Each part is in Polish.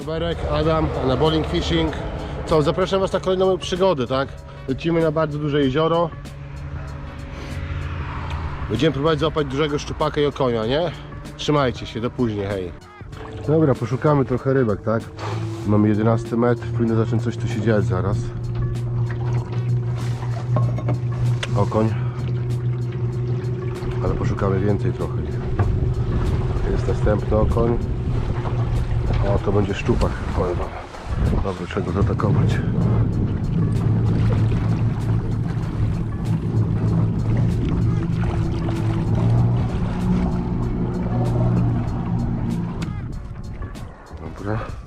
Roberek, Adam, na Bowling Fishing. Co, zapraszam Was na kolejną przygodę, tak? Lecimy na bardzo duże jezioro. Będziemy próbować złapać dużego szczupaka i okonia, nie? Trzymajcie się, do później, hej. Dobra, poszukamy trochę rybek, tak? Mamy 11 metr, powinno zacząć coś tu się dziać zaraz. Okoń. Ale poszukamy więcej trochę. Jest następny okoń. O, to będzie szczupak, powiem wam. Dobra, trzeba go zaatakować. Dobra.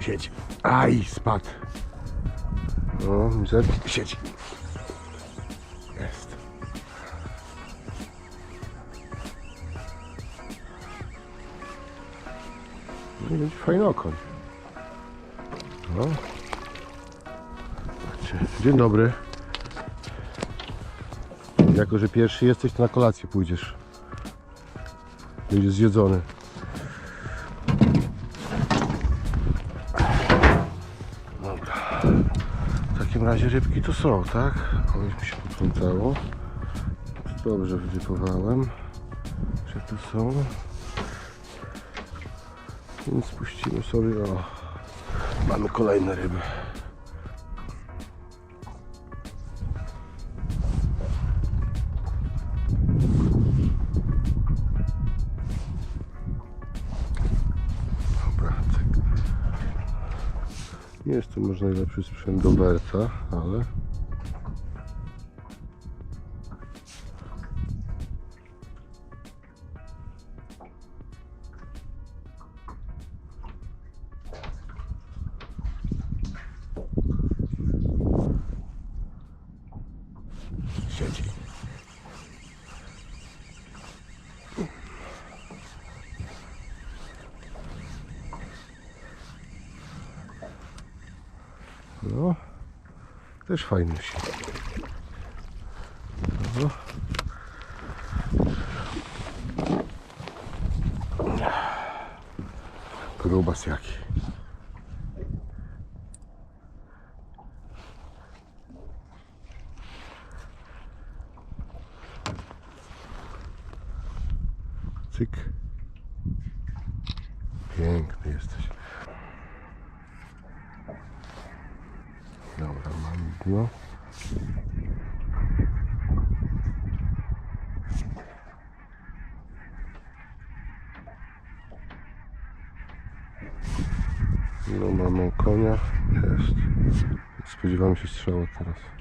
Siedź. Aj, spadł. No. Siedź. Jest. No i będzie fajny okoń. No. Dzień dobry. Jako, że pierwszy jesteś, to na kolację pójdziesz. Będziesz zjedzony. Razie rybki to są, tak? O, już mi się poplątało. Dobrze wydypowałem. Że to są. Więc spuścimy sobie. O, mamy kolejne ryby. Nie jest to może najlepszy sprzęt do werca, ale siedzi. No, też fajny się. No. Grubas jaki. Cyk. Piękny jesteś. Dobra, mam dno. No mamy konia. Jest. Spodziewamy się strzała teraz.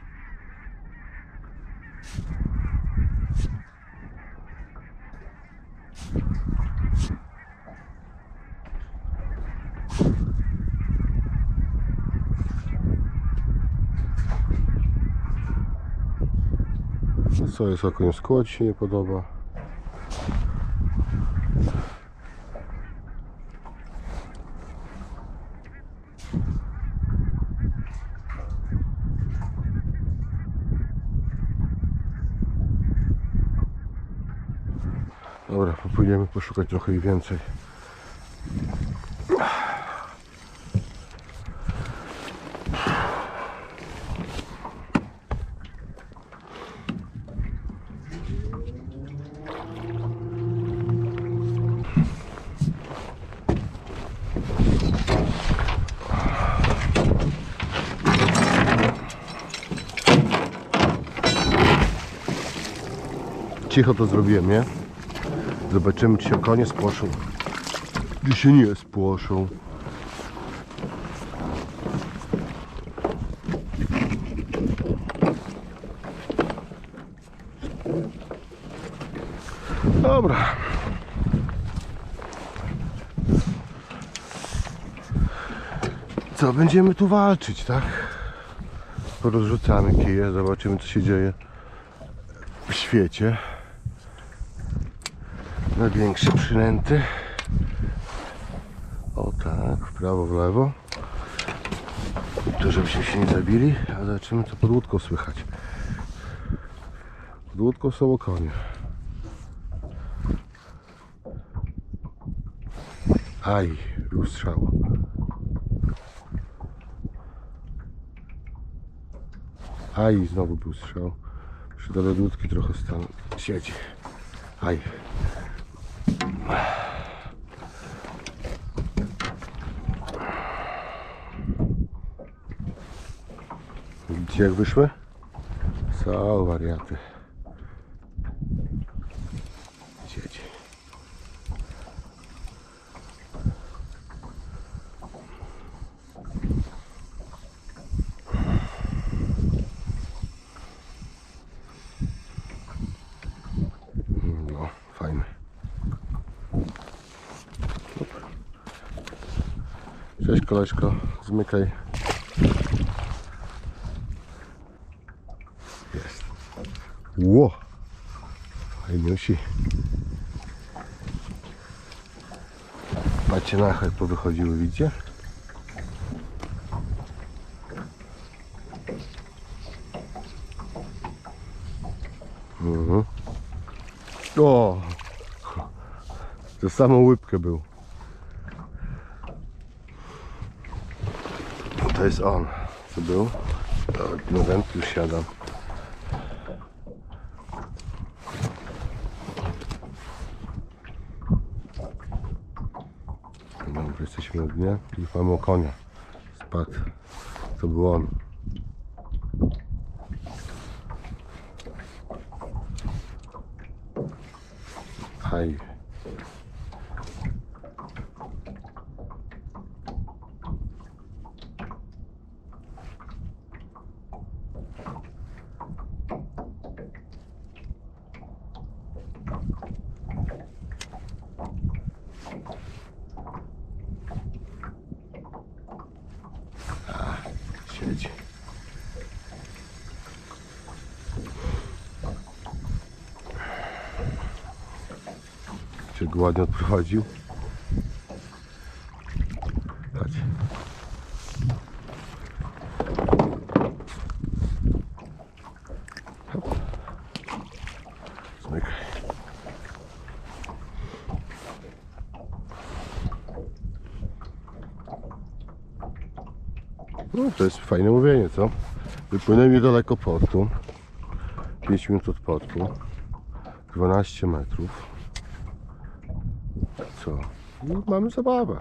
Co jest okoń skład ci się nie podoba? Dobra, popłyniemy poszukać trochę ich więcej. Cicho to zrobiłem, nie? Zobaczymy, czy się konie spłoszą. Czy się nie spłoszą. Dobra. Co, będziemy tu walczyć, tak? Porozrzucamy kije, zobaczymy co się dzieje w świecie. Największe przynęty. prawo, w lewo. To żebyśmy się nie zabili, a zobaczymy co pod łódką słychać. Pod łódką są konie. Aj, był strzał. Aj, znowu był strzał. Przy do łódki trochę stan siedzi. Aj. Widzicie jak wyszły? Są wariaty. Siedzi. No, fajny. Super. Cześć koleżko, zmykaj. Jest. Ło! Fajniusi. Patrzcie na jak powychodziły, widzicie? Mhm. O! To samą łybkę był. To jest on. Co był? O, No już siadam. Dobra, jesteśmy na dnie i mamy konia. Spadł. To był on. Aj. A, siedzi. Go ładnie odprowadził? No to jest fajne mówienie, co? Wypłynęli niedaleko portu. 5 minut od portu. 12 metrów. Co? No, mamy zabawę.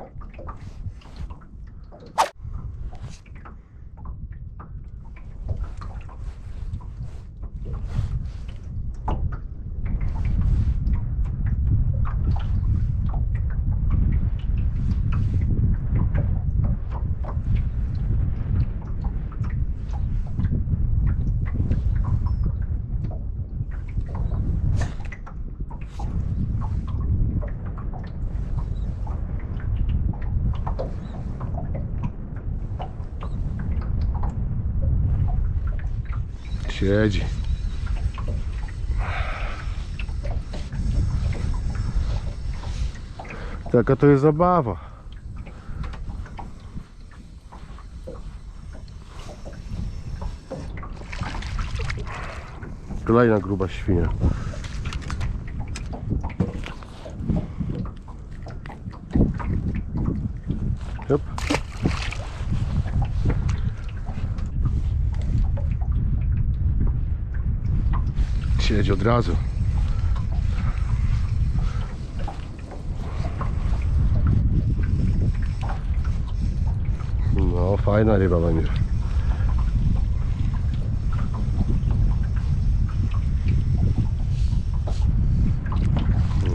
Siedzi. Taka to jest zabawa. Kolejna gruba świnia. Yep. Siedzi od razu. No, fajna ryba będzie.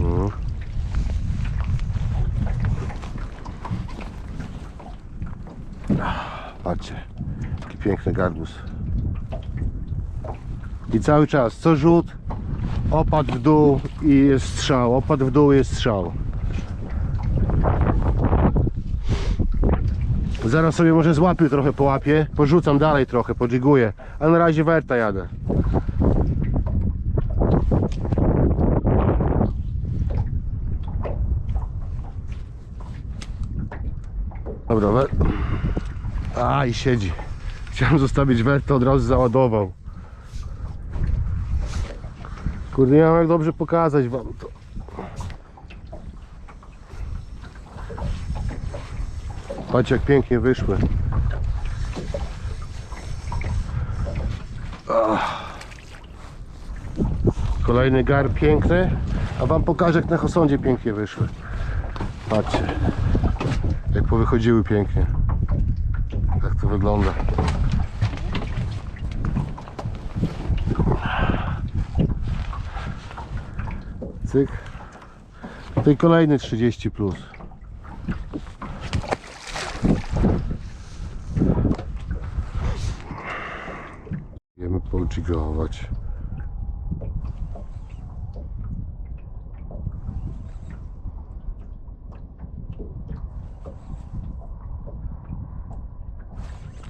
No. Patrzcie, jaki piękny garbus. I cały czas, co rzut, opad w dół i jest strzał, opad w dół jest strzał. Zaraz sobie może złapię trochę połapię, porzucam dalej trochę, podżyguję, a na razie werta jadę. Dobra. A i siedzi. Chciałem zostawić wertę, od razu załadował. Kurde, nie mam jak dobrze pokazać wam to. Patrzcie jak pięknie wyszły. Ach. Kolejny gar piękny, a wam pokażę jak na Hosądzie pięknie wyszły. Patrzcie, jak powychodziły pięknie. Jak to wygląda. Cyk. Kolejny 30 plus. Wiemy podzigować.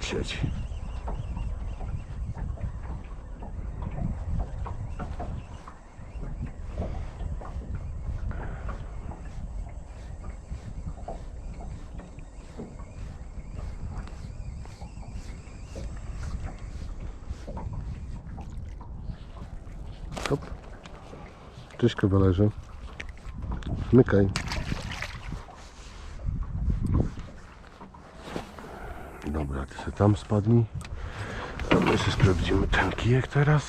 Siedzi. Hop. Cześć kawalerze. Mykaj. Dobra, ty sobie tam spadnij. A my sobie sprawdzimy ten kijek teraz.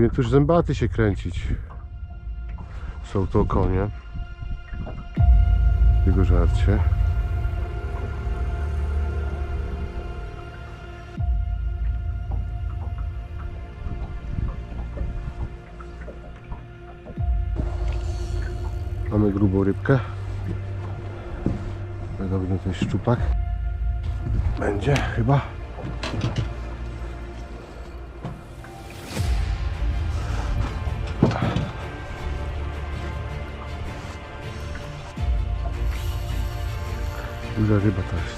Powinien tu już zębaty się kręcić. Są to konie. Jego żarcie. Mamy grubą rybkę. Podobno to jest szczupak. Będzie chyba. Duża ryba to jest.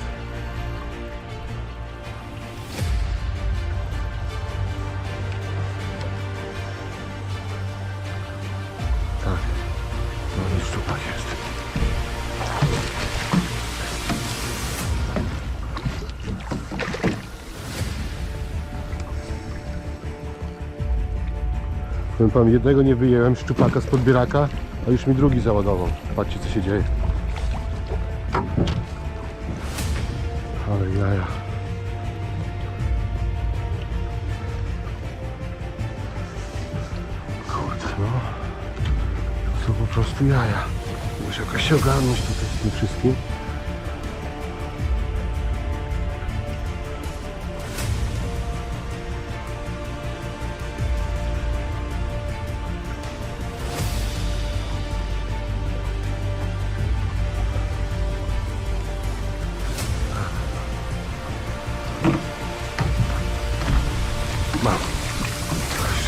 Tak. No i szczupak jest. Jednego nie wyjęłem, szczupaka z podbieraka, a już mi drugi załadował. Patrzcie co się dzieje. Ale jaja. Kurde, no. To są po prostu jaja. Muszę jakoś ogarnąć tutaj z tym wszystkim.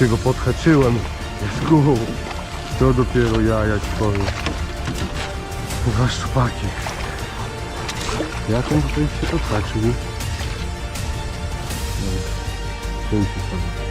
Jeszcze go podhaczyłem. Gół. To dopiero jaja ci powiem. Dwa szczupaki. Jak on tutaj się odhaczył? Dzięki sobie.